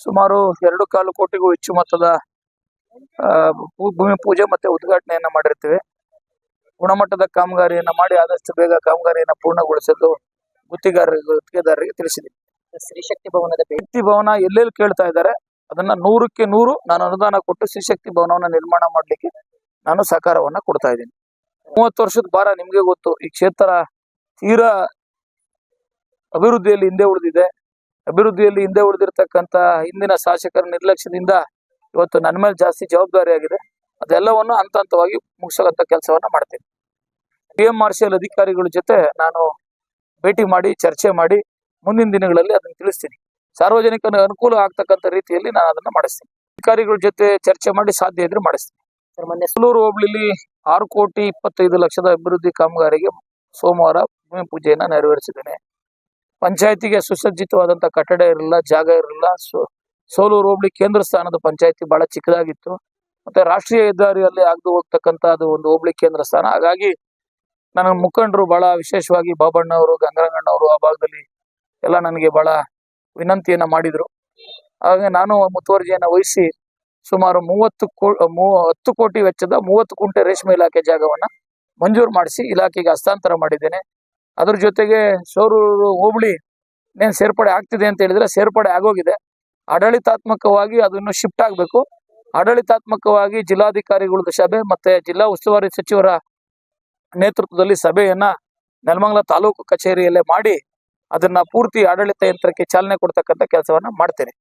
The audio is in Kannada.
ಸುಮಾರು ಎರಡು ಕಾಲು ಕೋಟಿಗೂ ಹೆಚ್ಚು ಮೊತ್ತದ ಭೂಮಿ ಪೂಜೆ ಮತ್ತೆ ಉದ್ಘಾಟನೆಯನ್ನ ಮಾಡಿರ್ತೀವಿ. ಗುಣಮಟ್ಟದ ಕಾಮಗಾರಿಯನ್ನ ಮಾಡಿ ಆದಷ್ಟು ಬೇಗ ಕಾಮಗಾರಿಯನ್ನ ಪೂರ್ಣಗೊಳಿಸಲು ಗುತ್ತಿಗಾರರಿಗೆ ಗುತ್ತಿಗೆದಾರರಿಗೆ ತಿಳಿಸಿದೆ. ಶ್ರೀಶಕ್ತಿ ಭವನದ ಭೇಟಿ ಶಕ್ತಿ ಭವನ ಎಲ್ಲೆಲ್ಲಿ ಕೇಳ್ತಾ ಇದ್ದಾರೆ ಅದನ್ನ ನೂರಕ್ಕೆ ನೂರು ನಾನು ಅನುದಾನ ಕೊಟ್ಟು ಶ್ರೀಶಕ್ತಿ ಭವನವನ್ನ ನಿರ್ಮಾಣ ಮಾಡಲಿಕ್ಕೆ ನಾನು ಸಹಕಾರವನ್ನ ಕೊಡ್ತಾ ಇದ್ದೀನಿ. ಮೂವತ್ತು ವರ್ಷದ ಭಾರ ನಿಮ್ಗೆ ಗೊತ್ತು ಈ ಕ್ಷೇತ್ರ ತೀರಾ ಅಭಿವೃದ್ಧಿಯಲ್ಲಿ ಹಿಂದೆ ಉಳಿದಿದೆ. ಅಭಿವೃದ್ಧಿಯಲ್ಲಿ ಹಿಂದೆ ಉಳಿದಿರ್ತಕ್ಕಂತ ಹಿಂದಿನ ಶಾಸಕರ ನಿರ್ಲಕ್ಷ್ಯದಿಂದ ಇವತ್ತು ನನ್ನ ಮೇಲೆ ಜಾಸ್ತಿ ಜವಾಬ್ದಾರಿ ಆಗಿದೆ. ಅದೆಲ್ಲವನ್ನು ಹಂತ ಹಂತವಾಗಿ ಮುಗಿಸೋಂತ ಕೆಲಸವನ್ನ ಮಾಡ್ತೀನಿ. ಪಿ ಎಂ ಮಾರ್ಷಲ್ ಅಧಿಕಾರಿಗಳ ಜೊತೆ ನಾನು ಭೇಟಿ ಮಾಡಿ ಚರ್ಚೆ ಮಾಡಿ ಮುಂದಿನ ದಿನಗಳಲ್ಲಿ ಅದನ್ನು ತಿಳಿಸ್ತೀನಿ. ಸಾರ್ವಜನಿಕನ ಅನುಕೂಲ ಆಗ್ತಕ್ಕಂಥ ರೀತಿಯಲ್ಲಿ ನಾನು ಅದನ್ನ ಮಾಡಿಸ್ತೀನಿ. ಅಧಿಕಾರಿಗಳ ಜೊತೆ ಚರ್ಚೆ ಮಾಡಿ ಸಾಧ್ಯ ಇದ್ರೆ ಮಾಡಿಸ್ತೀನಿ. ಸರ್ ಮೊನ್ನೆ ಸೂಲೂರು ಹೋಬಳಿಲಿ ಆರು ಕೋಟಿ ಇಪ್ಪತ್ತೈದು ಲಕ್ಷದ ಅಭಿವೃದ್ಧಿ ಕಾಮಗಾರಿಗೆ ಸೋಮವಾರ ಭೂಮಿ ಪೂಜೆಯನ್ನ ನೆರವೇರಿಸಿದ್ದೇನೆ. ಪಂಚಾಯತಿಗೆ ಸುಸಜ್ಜಿತವಾದಂತ ಕಟ್ಟಡ ಇರಲಿಲ್ಲ, ಜಾಗ ಇರಲಿಲ್ಲ. ಸೋಲೂರು ಹೋಬಳಿ ಕೇಂದ್ರ ಸ್ಥಾನದ ಪಂಚಾಯತಿ ಬಹಳ ಚಿಕ್ಕದಾಗಿತ್ತು. ಮತ್ತೆ ರಾಷ್ಟ್ರೀಯ ಹೆದ್ದಾರಿಯಲ್ಲಿ ಆಗದು ಹೋಗ್ತಕ್ಕಂತ ಅದು ಒಂದು ಹೋಬಳಿ ಕೇಂದ್ರ ಸ್ಥಾನ. ಹಾಗಾಗಿ ನನ್ನ ಮುಖಂಡರು ಬಹಳ ವಿಶೇಷವಾಗಿ ಬಾಬಣ್ಣ ಅವರು ಬಾಬಣ್ಣವರು ಗಂಗರಂಗಣ್ಣವರು ಆ ಭಾಗದಲ್ಲಿ ಎಲ್ಲ ನನಗೆ ಬಹಳ ವಿನಂತಿಯನ್ನ ಮಾಡಿದ್ರು. ಹಾಗೆ ನಾನು ಮುತುವರ್ಜಿಯನ್ನ ವಹಿಸಿ ಸುಮಾರು ಮೂವತ್ತು ಕೋ ಹತ್ತು ಕೋಟಿ ವೆಚ್ಚದ ಮೂವತ್ತು ಕುಂಟೆ ರೇಷ್ಮೆ ಇಲಾಖೆ ಜಾಗವನ್ನ ಮಂಜೂರು ಮಾಡಿಸಿ ಇಲಾಖೆಗೆ ಹಸ್ತಾಂತರ ಮಾಡಿದ್ದೇನೆ. ಅದ್ರ ಜೊತೆಗೆ ಸೋರೂರು ಹೋಬಳಿ ಏನ್ ಸೇರ್ಪಡೆ ಆಗ್ತಿದೆ ಅಂತ ಹೇಳಿದ್ರೆ ಸೇರ್ಪಡೆ ಆಗೋಗಿದೆ. ಆಡಳಿತಾತ್ಮಕವಾಗಿ ಅದನ್ನು ಶಿಫ್ಟ್ ಆಗಬೇಕು. ಆಡಳಿತಾತ್ಮಕವಾಗಿ ಜಿಲ್ಲಾಧಿಕಾರಿಗಳ ಸಭೆ ಮತ್ತೆ ಜಿಲ್ಲಾ ಉಸ್ತುವಾರಿ ಸಚಿವರ ನೇತೃತ್ವದಲ್ಲಿ ಸಭೆಯನ್ನ ನೆಲಮಂಗಲ ತಾಲೂಕು ಕಚೇರಿಯಲ್ಲೇ ಮಾಡಿ ಅದನ್ನ ಪೂರ್ತಿ ಆಡಳಿತ ಯಂತ್ರಕ್ಕೆ ಚಾಲನೆ ಕೊಡ್ತಕ್ಕಂಥ ಕೆಲಸವನ್ನ ಮಾಡ್ತೇನೆ.